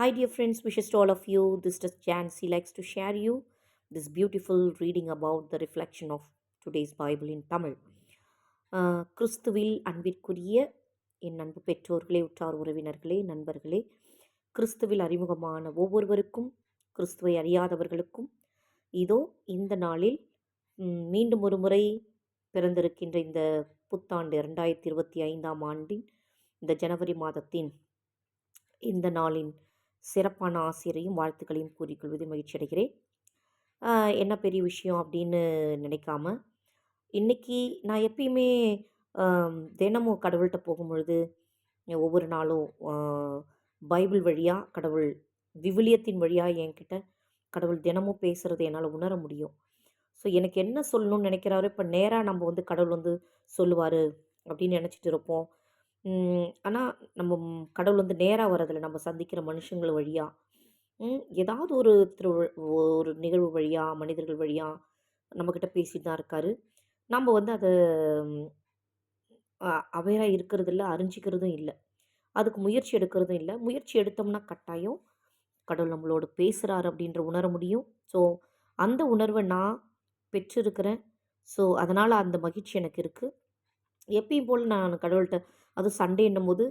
Hi, dear friends. Wishes to all of you. This is Jancy likes to share you this beautiful reading about the reflection of today's Bible in Tamil. Uh, கிறிஸ்துவில் அன்பிற்குரிய என் அன்பு பெற்றோர்களே உற்றார் உறவினர்களே நண்பர்களே கிறிஸ்துவில் அறிமுகமான ஒவ்வொருவருக்கும் கிறிஸ்துவை அறியாதவர்களுக்கும் இதோ இந்த நாளில் மீண்டும் ஒரு முறை பிறந்திருக்கின்ற இந்த புத்தாண்டு இரண்டாயிரத்தி இருபத்தி ஐந்தாம் ஆண்டின் இந்த ஜனவரி மாதத்தின் இந்த நாளின் சிறப்பான ஆசிரியரையும் வாழ்த்துக்களையும் கூறிக்கொள்வதில் மகிழ்ச்சி அடைகிறேன். என்ன பெரிய விஷயம் அப்படின்னு நினைக்காம இன்னைக்கு நான் எப்பயுமே தினமும் கடவுள்கிட்ட போகும்பொழுது ஒவ்வொரு நாளும் பைபிள் வழியாக கடவுள் விவிலியத்தின் வழியாக என்கிட்ட கடவுள் தினமும் பேசுகிறது என்னால் உணர முடியும். ஸோ எனக்கு என்ன சொல்லணும்னு நினைக்கிறாரோ இப்போ நேராக நம்ம வந்து கடவுள் வந்து சொல்லுவார் அப்படின்னு நினச்சிட்டு இருப்போம். ஆனால் நம்ம கடவுள் வந்து நேராக வரதில்லை நம்ம சந்திக்கிற மனுஷங்கள் வழியாக ஏதாவது ஒரு திரு ஒரு நிகழ்வு வழியாக மனிதர்கள் வழியாக நம்மக்கிட்ட பேசிட்டு தான் இருக்கார். நம்ம வந்து அதை அவேராக இருக்கிறது இல்லை அறிஞ்சிக்கிறதும் இல்லை. அதுக்கு முயற்சி எடுக்கிறதும் இல்லை. முயற்சி எடுத்தோம்னா கட்டாயம் கடவுள் நம்மளோட பேசுகிறார் அப்படின்ற உணர முடியும். ஸோ அந்த உணர்வை நான் பெற்றிருக்கிறேன். ஸோ அதனால் அந்த மகிழ்ச்சி எனக்கு இருக்குது எப்பயும் போல் நான் கடவுள்கிட்ட அதுவும் சண்டேன்னும் போது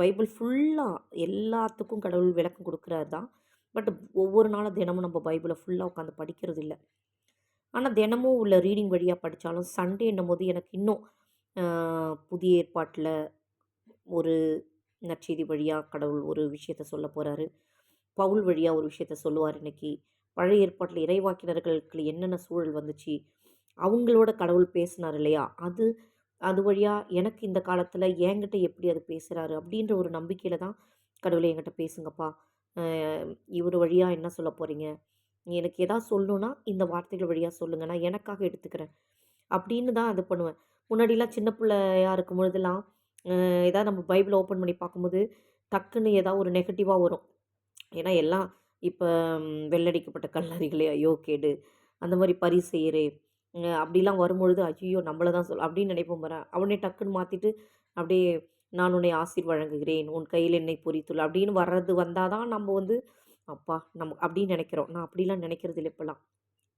பைபிள் ஃபுல்லாக எல்லாத்துக்கும் கடவுள் விளக்கம் கொடுக்குறாரு தான். பட் ஒவ்வொரு நாளும் தினமும் நம்ம பைபிளை ஃபுல்லாக உட்காந்து படிக்கிறது இல்லை. ஆனால் தினமும் உள்ள ரீடிங் வழியாக படித்தாலும் சண்டே என்னும் போது எனக்கு இன்னும் புதிய ஏற்பாட்டில் ஒரு நற்செய்தி வழியாக கடவுள் ஒரு விஷயத்த சொல்ல போகிறாரு பவுல் வழியாக ஒரு விஷயத்த சொல்லுவார் இன்னைக்கு. பழைய ஏற்பாட்டில் இறைவாக்கினர்களுக்கு என்னென்ன சூழல் வந்துச்சு? அவங்களோட கடவுள் பேசினார் இல்லையா? அது அது வழியாக எனக்கு இந்த காலத்தில் என்கிட்ட எப்படி அது பேசுகிறாரு அப்படின்ற ஒரு நம்பிக்கையில் தான் கடவுளை என்கிட்ட பேசுங்கப்பா. இவர் வழியாக என்ன சொல்ல போகிறீங்க எனக்கு எதாவது சொல்லணுன்னா இந்த வார்த்தைகள் வழியாக சொல்லுங்க. நான் எனக்காக எடுத்துக்கிறேன். அப்படின்னு தான் அது பண்ணுவேன். முன்னாடிலாம் சின்ன பிள்ளையாக இருக்கும் பொழுதுலாம் ஏதாவது நம்ம பைபிளை ஓப்பன் பண்ணி பார்க்கும்போது டக்குன்னு ஏதாவது ஒரு நெகட்டிவாக வரும். ஏன்னா எல்லாம் இப்போ வெள்ளடிக்கப்பட்ட கல்லறைகளே ஐயோ கேடு. அந்த மாதிரி பரிசெயரே அப்படிலாம் வரும்பொழுது ஐயோ நம்மளை தான் சொல் அப்படின்னு நினைப்போம் பாரு. அவனே டக்குன்னு மாற்றிட்டு அப்படியே நான் உன்னை ஆசீர் வழங்குகிறேன். உன் கையில் என்னை பொறித்துள்ள அப்படின்னு வர்றது வந்தால் தான் நம்ம வந்து அப்பா நம்ம அப்படின்னு நினைக்கிறோம். நான் அப்படிலாம் நினைக்கிறது இல்லை இப்போலாம்.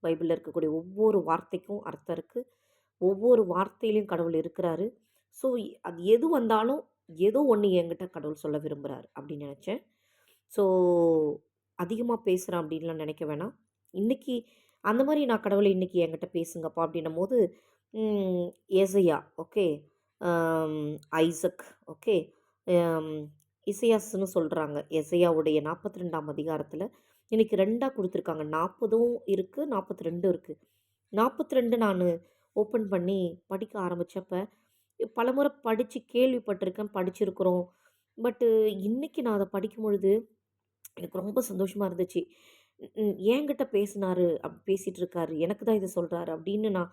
பைபிளில் இருக்கக்கூடிய ஒவ்வொரு வார்த்தைக்கும் அர்த்தம் இருக்குது ஒவ்வொரு வார்த்தையிலையும் கடவுள் இருக்கிறாரு. ஸோ அது எது வந்தாலும் ஏதோ ஒன்று என்கிட்ட கடவுள் சொல்ல விரும்புகிறாரு அப்படின்னு நினச்சேன். ஸோ அதிகமாக பேசுகிறேன் அப்படின்லாம் நினைக்க வேணாம். இன்றைக்கி அந்த மாதிரி நான் கடவுளை இன்றைக்கி என்கிட்ட பேசுங்கப்பா அப்படின்னும் போது ஏசையா ஓகே ஐசக் ஓகே இசையாஸ்னு சொல்கிறாங்க எசையாவுடைய நாற்பத்தி ரெண்டாம் அதிகாரத்தில் இன்றைக்கி ரெண்டாக கொடுத்துருக்காங்க. நாற்பதும் இருக்குது நாற்பத்தி ரெண்டும் இருக்குது நாற்பத்தி ரெண்டு நான் ஓப்பன் பண்ணி படிக்க ஆரம்பித்தப்ப பலமுறை படித்து கேள்விப்பட்டிருக்கேன் படிச்சிருக்கிறோம். பட்டு இன்றைக்கி நான் அதை படிக்கும் பொழுது எனக்கு ரொம்ப சந்தோஷமாக இருந்துச்சு. என்கிட்ட பேசினாரு அப் பேசிகிட்டு இருக்காரு எனக்கு தான் இதை சொல்கிறாரு அப்படின்னு நான்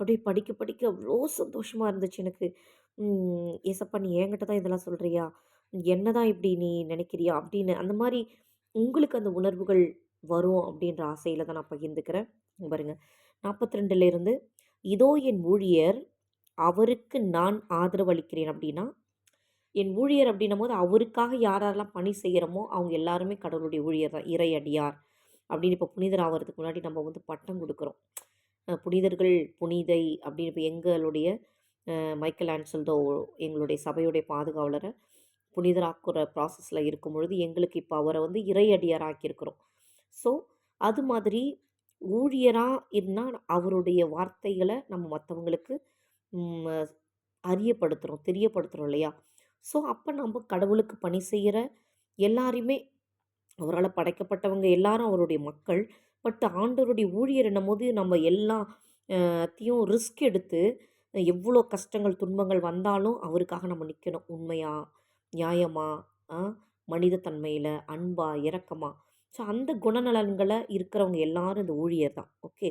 அப்படியே படிக்க படிக்க அவ்வளோ சந்தோஷமாக இருந்துச்சு எனக்கு. ஏசப்பா நீ என்கிட்ட தான் இதெல்லாம் சொல்கிறியா என்ன தான் இப்படி நீ நினைக்கிறியா? அப்படின்னு அந்த மாதிரி உங்களுக்கு அந்த உணர்வுகள் வரும் அப்படின்ற ஆசையில் தான் நான் பகிர்ந்துக்கிறேன். பாருங்கள் பாருங்க நாற்பத்தி ரெண்டுலேருந்து இதோ என் ஊழியர் அவருக்கு நான் ஆதரவு அளிக்கிறேன் அப்படின்னா என் ஊழியர் அப்படின்னும் போது அவருக்காக யாரெல்லாம் பணி செய்கிறோமோ அவங்க எல்லாருமே கடவுளுடைய ஊழியர் தான் இறையடியார். அப்படின்னு இப்போ புனிதர் ஆகிறதுக்கு முன்னாடி நம்ம வந்து பட்டம் கொடுக்குறோம். புனிதர்கள் புனிதை அப்படின்னு இப்போ எங்களுடைய மைக்கேல் ஆன்சல்தோ எங்களுடைய சபையுடைய பாதுகாவலரை புனிதராக்குற ப்ராசஸில் இருக்கும் பொழுது எங்களுக்கு இப்போ அவரை வந்து இறை ஆக்கியிருக்கிறோம் ஸோ அது மாதிரி ஊழியராக இருந்தால் அவருடைய வார்த்தைகளை நம்ம மற்றவங்களுக்கு அறியப்படுத்துகிறோம் தெரியப்படுத்துகிறோம் இல்லையா? ஸோ அப்போ நம்ம கடவுளுக்கு பணி செய்கிற எல்லாரையுமே அவரால் படைக்கப்பட்டவங்க எல்லாரும் அவருடைய மக்கள். பட் ஆண்டவருடைய ஊழியர் போது நம்ம எல்லாத்தையும் ரிஸ்க் எடுத்து எவ்வளோ கஷ்டங்கள் துன்பங்கள் வந்தாலும் அவருக்காக நம்ம நிற்கணும் உண்மையாக நியாயமாக மனிதத்தன்மையில் அன்பா? இறக்கமாக ஸோ அந்த குணநலன்களை இருக்கிறவங்க எல்லாரும் இந்த ஊழியர் தான். ஓகே?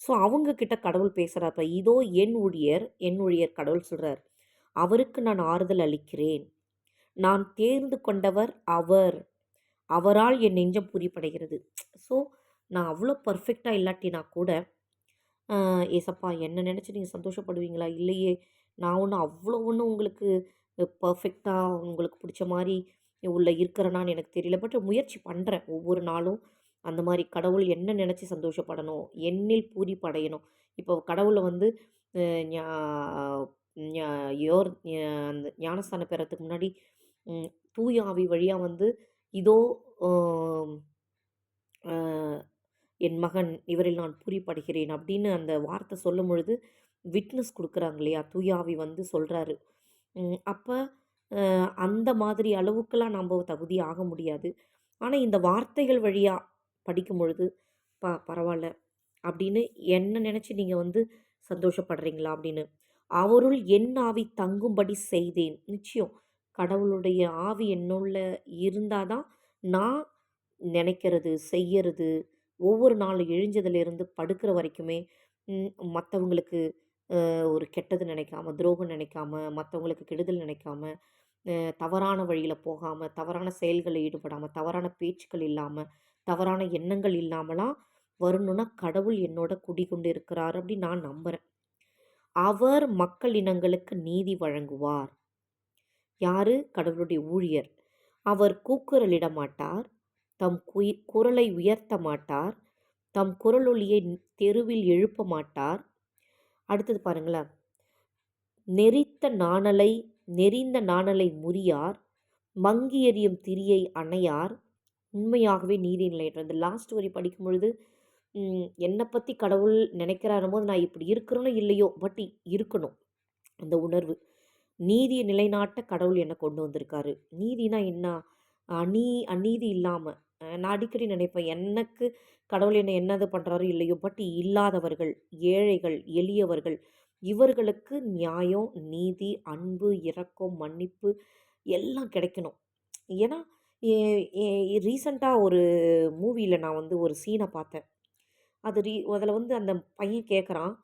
ஸோ அவங்கக்கிட்ட கடவுள் கடவுள் பேசுகிறப்ப இதோ என் ஊழியர் என் ஊழியர் கடவுள் சொல்கிறார் அவருக்கு நான் ஆறுதல் அளிக்கிறேன். நான் தேர்ந்து கொண்டவர் அவர். அவரால் என் நெஞ்சம் பூரிப்படைகிறது ஸோ நான் அவ்வளோ பர்ஃபெக்டாக இல்லாட்டினா கூட ஏசப்பா என்ன நினச்சி நீங்கள் சந்தோஷப்படுவீங்களா இல்லையே நான் ஒன்று அவ்வளோ ஒன்று உங்களுக்கு பர்ஃபெக்டாக உங்களுக்கு பிடிச்ச மாதிரி உள்ள இருக்கிறேனான்னு எனக்கு தெரியல. பட் முயற்சி பண்ணுறேன் ஒவ்வொரு நாளும் அந்த மாதிரி கடவுள் என்ன நினச்சி சந்தோஷப்படணும், என்னில் பூரிப்படையணும். இப்போ கடவுளை வந்து யோர் அந்த ஞானஸ்தானம் பெறத்துக்கு முன்னாடி தூய ஆவி வழியாக வந்து இதோ என் மகன் இவரில் நான் பூரிப்படைகிறேன் அப்படின்னு அந்த வார்த்தை சொல்லும்பொழுது, விட்னஸ் கொடுக்குறாங்க இல்லையா? தூய ஆவி வந்து சொல்கிறாரு அப்போ அந்த மாதிரி அளவுக்கெல்லாம் நம்ம தகுதி ஆக முடியாது. ஆனால் இந்த வார்த்தைகள் வழியா படிக்கும்பொழுது, ப பரவாயில்ல அப்படின்னு என்ன நினச்சி நீங்கள் வந்து சந்தோஷப்படுறீங்களா? அப்படின்னு. "அவருள் என் ஆவி தங்கும்படி செய்தேன்." நிச்சயம். கடவுளுடைய ஆவி என்னுள்ள இருந்தால் தான், நான் நினைக்கிறது செய்யறது, ஒவ்வொரு நாள் எழுஞ்சதுலேருந்து படுக்கிற வரைக்குமே, மற்றவங்களுக்கு ஒரு கெட்டது நினைக்காம துரோகம் நினைக்காம மற்றவங்களுக்கு கெடுதல் நினைக்காம தவறான வழியில் போகாமல் தவறான செயல்களில் ஈடுபடாமல் தவறான பேச்சுக்கள் இல்லாமல் தவறான எண்ணங்கள் இல்லாமலாம் வரணும்னா, கடவுள் என்னோட குடிகொண்டு இருக்கிறார் அப்படின்னு நான் நம்புகிறேன் அவர் மக்கள் இனங்களுக்கு நீதி வழங்குவார். யாரு? கடவுளுடைய ஊழியர். அவர் கூக்குரலிட மாட்டார். தம் குரலை உயர்த்த மாட்டார். தம் குரலொலியை தெருவில் எழுப்ப மாட்டார். அடுத்தது பாருங்களேன். நெரித்த நாணலை நெறிந்த நாணலை முறியார். மங்கி எறியும் திரியை அணையார். உண்மையாகவே நீதி நிலையற்ற இந்த லாஸ்ட் வரி படிக்கும்பொழுது, பொழுது என்னை பற்றி கடவுள் நெனைக்கிறாரும்போது, நான் இப்படி இருக்கிறேனோ இல்லையோ, பட் இருக்கணும். அந்த உணர்வு. நீதியை நிலைநாட்ட கடவுள் என்னை கொண்டு வந்திருக்காரு. நீதினா என்ன? அநீ அநீதி இல்லாமல் நான் அடிக்கடி நினைப்பேன் எனக்கு கடவுள் என்ன என்னது பண்ணுறாரு இல்லையோ, பட் இல்லாதவர்கள், ஏழைகள், எளியவர்கள் இவர்களுக்கு நியாயம், நீதி, அன்பு, இரக்கம், மன்னிப்பு எல்லாம் கிடைக்கணும். ஏன்னா, ரீசண்டாக ஒரு மூவியில் நான் வந்து ஒரு சீனை பார்த்தேன். அது ரீ அதில் வந்து அந்த பையன் கேட்குறான்,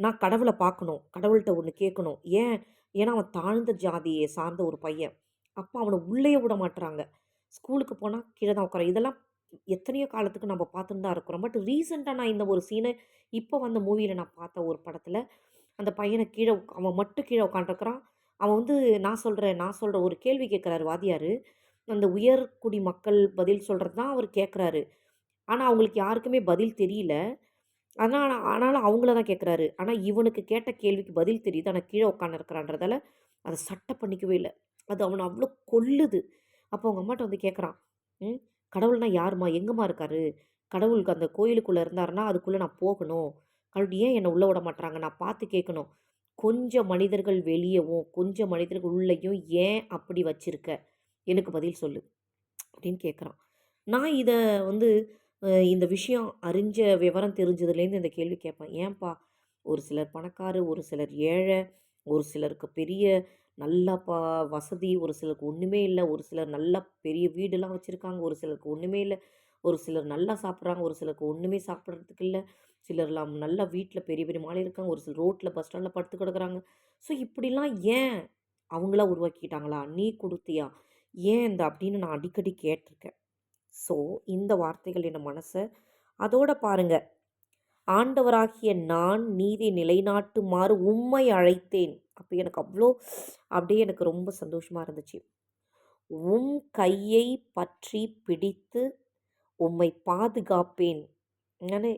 "நான் கடவுளை பார்க்கணும். கடவுள்கிட்ட ஒன்று கேட்கணும்." ஏன்? ஏன்னா அவன் தாழ்ந்த ஜாதியை சார்ந்த ஒரு பையன். அப்போ அவனை உள்ளேயே விட மாட்டுறாங்க ஸ்கூலுக்கு போனால் கீழே தான் உட்கார இதெல்லாம் எத்தனையோ காலத்துக்கு நம்ம பார்த்துன்னு தான் இருக்கிறோம். பட் ரீசெண்டாக நான் இந்த ஒரு சீனை இப்போ வந்த மூவியில் நான் பார்த்த ஒரு படத்தில் அந்த பையனை கீழே அவன் மட்டும் கீழே உட்காந்துருக்கிறான். அவன் வந்து நான் சொல்கிறேன் நான் சொல்கிற ஒரு கேள்வி கேட்குறாரு வாதியார் அந்த உயர்குடி மக்கள் பதில் சொல்கிறது தான் அவர் கேட்குறாரு. ஆனால் அவங்களுக்கு யாருக்குமே பதில் தெரியல. அதனால் ஆனாலும் அவங்கள தான் கேட்குறாரு. ஆனால் இவனுக்கு கேட்ட கேள்விக்கு பதில் தெரியுது. ஆனால் கீழே உட்காந்துருக்கிறான்றதால, அதை சட்டை பண்ணிக்கவே இல்லை அது அவனை அவ்வளோ கொல்லுது. அப்போ அவங்க அம்மாட்ட வந்து கேட்குறான். ம் "கடவுள்னா யாரும்மா? எங்கம்மா இருக்காரு? கடவுளுக்கு அந்த கோயிலுக்குள்ளே இருந்தாருன்னா, அதுக்குள்ளே நான் போகணும். கடவுள் ஏன் என்னை உள்ளே விட மாட்டுறாங்க நான் பார்த்து கேட்கணும். கொஞ்சம் மனிதர்கள் வெளியவும், கொஞ்சம் மனிதர்கள் உள்ளயும் ஏன் அப்படி வச்சிருக்க? எனக்கு பதில் சொல்லு." அப்படின்னு கேட்குறான். நான் இதை வந்து இந்த விஷயம் அறிஞ்ச விவரம் தெரிஞ்சதுலேருந்து இந்த கேள்வி கேட்பேன். ஏன்பா? ஒரு சிலர் பணக்காரு, ஒரு சிலர் ஏழை, ஒரு சிலருக்கு பெரிய நல்லா பா வசதி, ஒரு சிலருக்கு ஒன்றுமே இல்லை ஒரு சிலர் நல்லா பெரிய வீடெல்லாம் வச்சுருக்காங்க ஒரு சிலருக்கு ஒன்றுமே இல்லை ஒரு சிலர் நல்லா சாப்பிட்றாங்க ஒரு சிலருக்கு ஒன்றுமே சாப்பிட்றதுக்கு இல்லை சிலர்லாம் நல்லா வீட்டில் பெரிய பெரிய மாலை இருக்காங்க. ஒரு சிலர் ரோட்டில் பஸ் ஸ்டாண்டில் படுத்து கிடக்குறாங்க. ஸோ இப்படிலாம் ஏன்? அவங்களா உருவாக்கிட்டாங்களா? நீ கொடுத்தியா ஏன் இந்த அப்படின்னு நான் அடிக்கடி கேட்டிருக்கேன் ஸோ இந்த வார்த்தைகள் என் மனசை அதோட பாருங்க. ஆண்டவராகிய நான் நீதி நிலைநாட்டுமாறு உம்மை அழைத்தேன். அப்போ எனக்கு அவ்வளோ அப்படியே எனக்கு ரொம்ப சந்தோஷமாக இருந்துச்சு. உம் கையை பற்றி பிடித்து உம்மை பாதுகாப்பேன். நானு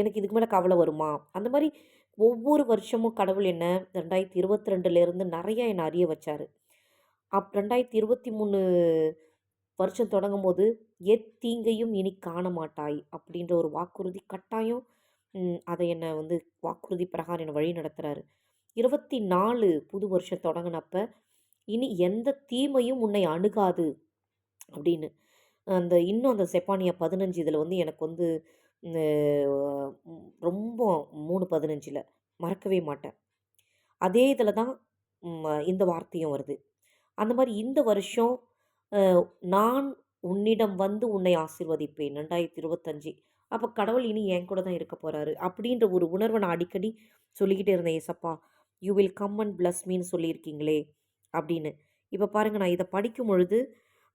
எனக்கு இதுக்கு மேலே கவலை வருமா? அந்த மாதிரி ஒவ்வொரு வருஷமும் கடவுள் என்ன ரெண்டாயிரத்து இருபத்ரெண்டுலேருந்து நிறையா என்னை அறிய வச்சார் அப் 2023 வருஷம் தொடங்கும்போது, "எத்தீங்கையும் இனி காண மாட்டாய்" அப்படின்ற ஒரு வாக்குறுதி கட்டாயம் அதை என்னை வந்து வாக்குறுதி பிரகாரம் என்னை வழி நடத்துகிறாரு இருபத்தி நாலு புது வருஷம் தொடங்கினப்ப "இனி எந்த தீமையும் உன்னை அணுகாது" அப்படின்னு. அந்த இன்னும் அந்த செப்பானியா பதினஞ்சு இதில் வந்து எனக்கு வந்து ரொம்ப மூணு பதினஞ்சில் மறக்கவே மாட்டேன். அதே இதில் தான் இந்த வார்த்தையும் வருது. அந்த மாதிரி இந்த வருஷம் நான் உன்னிடம் வந்து உன்னை ஆசிர்வதிப்பேன் ரெண்டாயிரத்தி இருபத்தஞ்சு அப்போ கடவுள் இனி என் கூட தான் இருக்க போகிறாரு அப்படின்ற ஒரு உணர்வை நான் அடிக்கடி சொல்லிக்கிட்டே இருந்தேன். "ஏசப்பா, you will come and bless மீன்னு சொல்லியிருக்கீங்களே" அப்படின்னு. இப்போ பாருங்கள் நான் இத படிக்கும்பொழுது,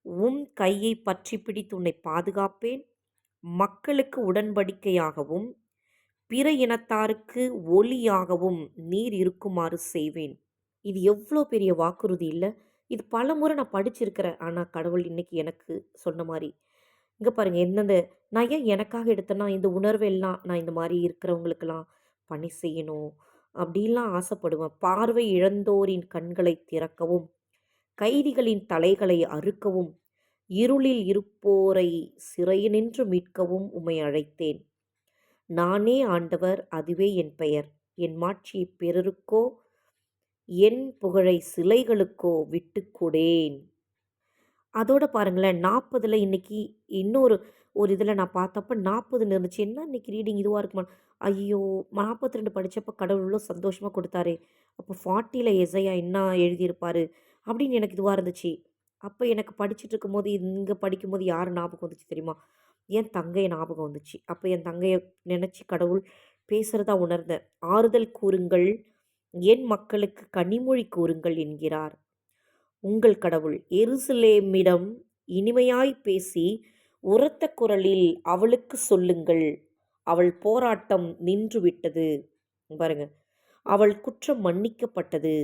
உன் கையை பற்றி பிடித்து உன்னை பாதுகாப்பேன். மக்களுக்கு உடன்படிக்கையாகவும், பிற இனத்தாருக்கு ஒளியாகவும் நீர் இருக்குமாறு செய்வேன்." இது எவ்வளோ பெரிய வாக்குறுதி இல்லை இது பலமுறை நான் படிச்சிருக்கிறேன். ஆனால் கடவுள் இன்னைக்கு எனக்கு சொன்ன மாதிரி இங்கே பாருங்கள் எந்தெந்த நான் ஏன் எனக்காக எடுத்தேன்னா, இந்த உணர்வெல்லாம் நான் இந்த மாதிரி இருக்கிறவங்களுக்கெல்லாம் பணி செய்யணும், அப்படிலாம் ஆசைப்படுவேன். பார்வை இழந்தோரின் கண்களை திறக்கவும், கைதிகளின் தலைகளை அறுக்கவும், இருளில் இருப்போரை சிறையினின்று மீட்கவும் உமை அழைத்தேன். நானே ஆண்டவர், அதுவே என் பெயர். என் மாட்சி பிறருக்கோ, என் புகழை சிலைகளுக்கோ விட்டுக்கொடேன் அதோட பாருங்களேன் 40ல இன்னைக்கு இன்னொரு ஒரு இதில் நான் பார்த்தப்ப 40ன்னு இருந்துச்சு. என்ன இன்னைக்கு ரீடிங் இதுவாக இருக்குமா? ஐயோ! நாற்பத்தி ரெண்டு படித்தப்போ கடவுள் இவ்ளோ சந்தோஷமாக கொடுத்தாரு அப்போ 40ல எசையா என்ன எழுதியிருப்பார் அப்படின்னு எனக்கு இதுவாக இருந்துச்சு. அப்போ எனக்கு படிச்சுட்டு இருக்கும்போது, இங்கே படிக்கும்போது யார் ஞாபகம் வந்துச்சு தெரியுமா? என் தங்கையை ஞாபகம் வந்துச்சு. அப்போ என் தங்கையை நினச்சி கடவுள் பேசுகிறதா உணர்ந்தேன். "ஆறுதல் கூறுங்கள், என் மக்களுக்கு கனிமொழி கூறுங்கள்" என்கிறார் உங்கள் கடவுள். எருசலேமிடம் இனிமையாய் பேசி, உரத்த குரலில் அவளுக்கு சொல்லுங்கள், அவள் போராட்டம் நின்றுவிட்டது. பாருங்க. அவள் குற்றம் மன்னிக்கப்பட்டது.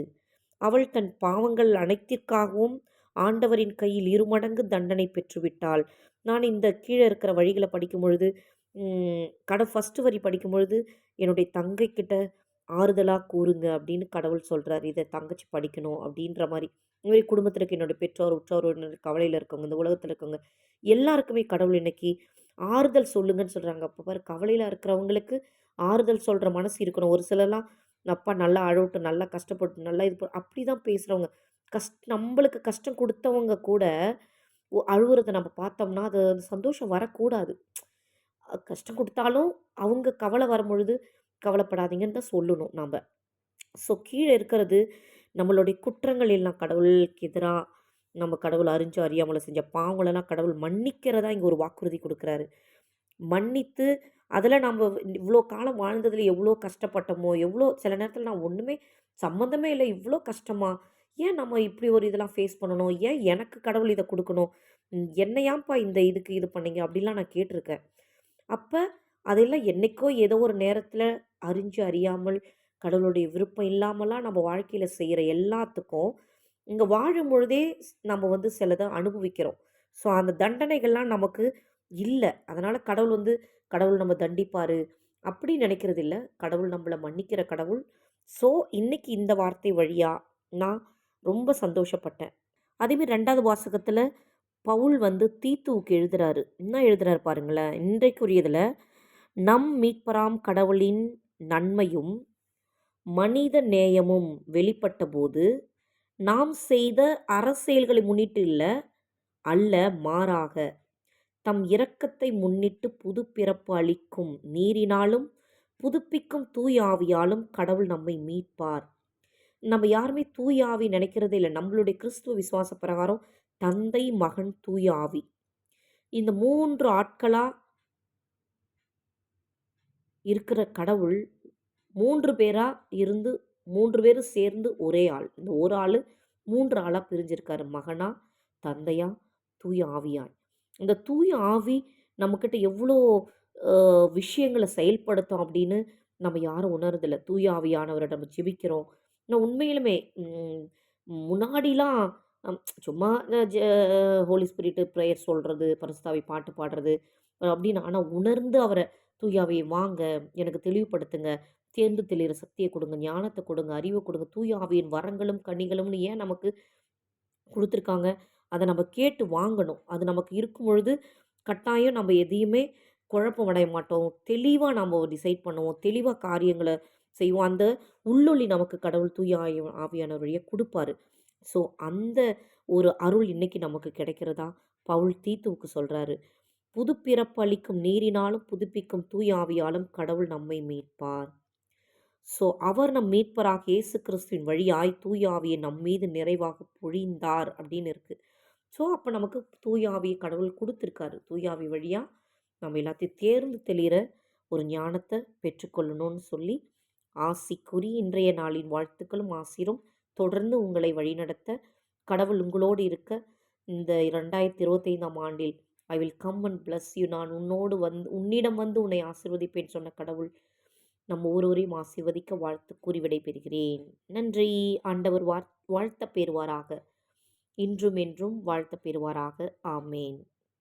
அவள் தன் பாவங்கள் அனைத்திற்காகவும் ஆண்டவரின் கையில் இருமடங்கு தண்டனை பெற்றுவிட்டாள். நான் இந்த கீழே இருக்கிற வழிகளை படிக்கும்பொழுது, பொழுது கடை ஃபஸ்ட்டு வரி படிக்கும்பொழுது, என்னுடைய தங்கைக்கிட்ட ஆறுதலாக கூறுங்க அப்படின்னு கடவுள் சொல்கிறார் இதை தங்கச்சி படிக்கணும் அப்படின்ற மாதிரி இந்த மாதிரி குடும்பத்தில் இருக்க என்னோடய பெற்றோர், உற்றோர் கவலையில் இருக்கவங்க, இந்த உலகத்தில் இருக்கவங்க எல்லாருக்குமே கடவுள் இன்னைக்கு ஆறுதல் சொல்லுங்கன்னு சொல்கிறாங்க அப்போ பாரு கவலையில் இருக்கிறவங்களுக்கு ஆறுதல் சொல்கிற மனசு இருக்கணும். ஒரு சிலர்லாம் அப்பா நல்லா அழவட்டும், நல்லா கஷ்டப்பட்டு நல்லா இது அப்படி தான் பேசுகிறவங்க கஷ்ட நம்மளுக்கு கஷ்டம் கொடுத்தவங்க கூட அழுகுறதை நம்ம பார்த்தோம்னா, அது சந்தோஷம் வரக்கூடாது. கஷ்டம் கொடுத்தாலும் அவங்க கவலை வரும்பொழுது, கவலைப்படாதீங்கன்னு தான் சொல்லணும் நாம் ஸோ கீழே இருக்கிறது நம்மளுடைய குற்றங்கள் எல்லாம் கடவுளுக்கு எதிராக நம்ம கடவுள் அறிஞ்சு அறியாமலை செஞ்ச பாவங்களெல்லாம் கடவுள் மன்னிக்கிறதா இங்கே ஒரு வாக்குறுதி கொடுக்குறாரு மன்னித்து அதில் நம்ம இவ்வளோ காலம் வாழ்ந்ததில் எவ்வளோ கஷ்டப்பட்டோமோ, எவ்வளோ சில நேரத்தில் நான் ஒன்றுமே சம்மந்தமே இல்லை இவ்வளோ கஷ்டமா? ஏன் நம்ம இப்படி ஒரு இதெல்லாம் ஃபேஸ் பண்ணணும்? ஏன் எனக்கு கடவுள் இதை கொடுக்கணும் என்னையாம்ப்பா இந்த இதுக்கு இது பண்ணீங்க? அப்படிலாம் நான் கேட்டிருக்கேன் அப்போ அதெல்லாம் என்னைக்கோ ஏதோ ஒரு நேரத்தில் அறிஞ்சு, அறியாமல் கடவுளுடைய விருப்பம் இல்லாமலாம் நம்ம வாழ்க்கையில் செய்கிற எல்லாத்துக்கும், இங்கே வாழும்பொழுதே பொழுதே நம்ம வந்து சிலதை அனுபவிக்கிறோம். ஸோ அந்த தண்டனைகள்லாம் நமக்கு இல்லை அதனால் கடவுள் வந்து கடவுள் நம்ம தண்டிப்பார் அப்படி நினைக்கிறது இல்லை கடவுள் நம்மளை மன்னிக்கிற கடவுள். ஸோ இன்னைக்கு இந்த வார்த்தை வழியாக நான் ரொம்ப சந்தோஷப்பட்டேன். அதேமாரி ரெண்டாவது வாசகத்தில் பவுல் வந்து தீத்துவுக்கு எழுதுறாரு. என்ன எழுதுறாரு பாருங்களேன். இன்றைக்குரியதில் நம் மீட்பராம் கடவுளின் நன்மையும், மனித நேயமும் வெளிப்பட்டபோது, நாம் செய்த அறச்செயல்களை முன்னிட்டு இல்லை அல்ல மாறாக, தம் இரக்கத்தை முன்னிட்டு புதுப்பிறப்பு அளிக்கும் நீரினாலும், புதுப்பிக்கும் தூயாவியாலும் கடவுள் நம்மை மீட்பார். நம்ம யாருமே தூயாவி ஆவி இல்லை நம்மளுடைய கிறிஸ்துவ விசுவாச பிரகாரம் தந்தை, மகன், தூயாவி இந்த மூன்று ஆட்களாக இருக்கிற கடவுள் மூன்று பேராக இருந்து மூன்று பேரும் சேர்ந்து ஒரே ஆள். இந்த ஒரு ஆள் மூன்று ஆளாக பிரிஞ்சிருக்காரு. மகனா, தந்தையா, தூய ஆவியாய். இந்த தூய ஆவி நம்மக்கிட்ட எவ்வளோ விஷயங்களை விஷயங்கள செயல்படுத்தும் அப்படின்னு நம்ம யாரும் உணர்றதில்ல. தூய ஆவியானவரை நம்ம ஜெபிக்கிறோம். நான் உண்மையிலுமே முன்னாடிலாம் சும்மா ஹோலி ஸ்பிரிட்டு ப்ரேயர் சொல்கிறது பரிசுத்த பாட்டு பாடுறது அப்படின்னு. ஆனால் உணர்ந்து அவரை தூயாவை வாங்க, எனக்கு தெளிவுபடுத்துங்க, தேர்ந்து தெளிகிற சக்தியை கொடுங்க ஞானத்தை கொடுங்க அறிவை கொடுங்க தூயாவியின் வரங்களும், கனிகளும்னு ஏன் நமக்கு கொடுத்துருக்காங்க அதை நம்ம கேட்டு வாங்கணும். அது நமக்கு இருக்கும் பொழுது, கட்டாயம் நம்ம எதையுமே குழப்பம் அடைய மாட்டோம். தெளிவாக நம்ம டிசைட் பண்ணுவோம். தெளிவாக காரியங்களை செய்வோம். அந்த உள்ளொளி நமக்கு கடவுள் தூய ஆவியான வழியை கொடுப்பாரு ஸோ அந்த ஒரு அருள் இன்னைக்கு நமக்கு கிடைக்கிறதா பவுல் தீத்துவுக்கு சொல்கிறாரு புதுப்பிறப்பு அளிக்கும் நீரினாலும், புதுப்பிக்கும் தூய ஆவியாலும் கடவுள் நம்மை மீட்பார். ஸோ அவர் நம் மீட்பராக இயேசு கிறிஸ்துவின் வழியாய் தூயாவியை நம் நம்மீது நிறைவாக பொழிந்தார் அப்படின்னு இருக்குது ஸோ அப்போ நமக்கு தூயாவியை கடவுள் கொடுத்துருக்காரு. தூயாவி வழியாக நம்ம எல்லாத்தையும் தேர்ந்து தெளிகிற ஒரு ஞானத்தை பெற்றுக்கொள்ளணும்னு சொல்லி, ஆசி கூறி இன்றைய நாளின் வாழ்த்துக்களும், ஆசிரும். தொடர்ந்து உங்களை வழிநடத்த, கடவுள் உங்களோடு இருக்க, இந்த 2025ஆம் ஆண்டில் I will come and bless you நான் உன்னோடு வந்து உன்னிடம் வந்து உன்னை ஆசிர்வதிப்பேன் சொன்ன கடவுள், நம்ம ஒவ்வொருவரையும் ஆசிர்வதிக்க வாழ்த்து கூறி விடைபெறுகிறேன். நன்றி. ஆண்டவர் வாழ்த்த வாழ்த்தப் பெறுவாராக. இன்றும் என்றும் வாழ்த்த பெறுவாராக ஆமேன்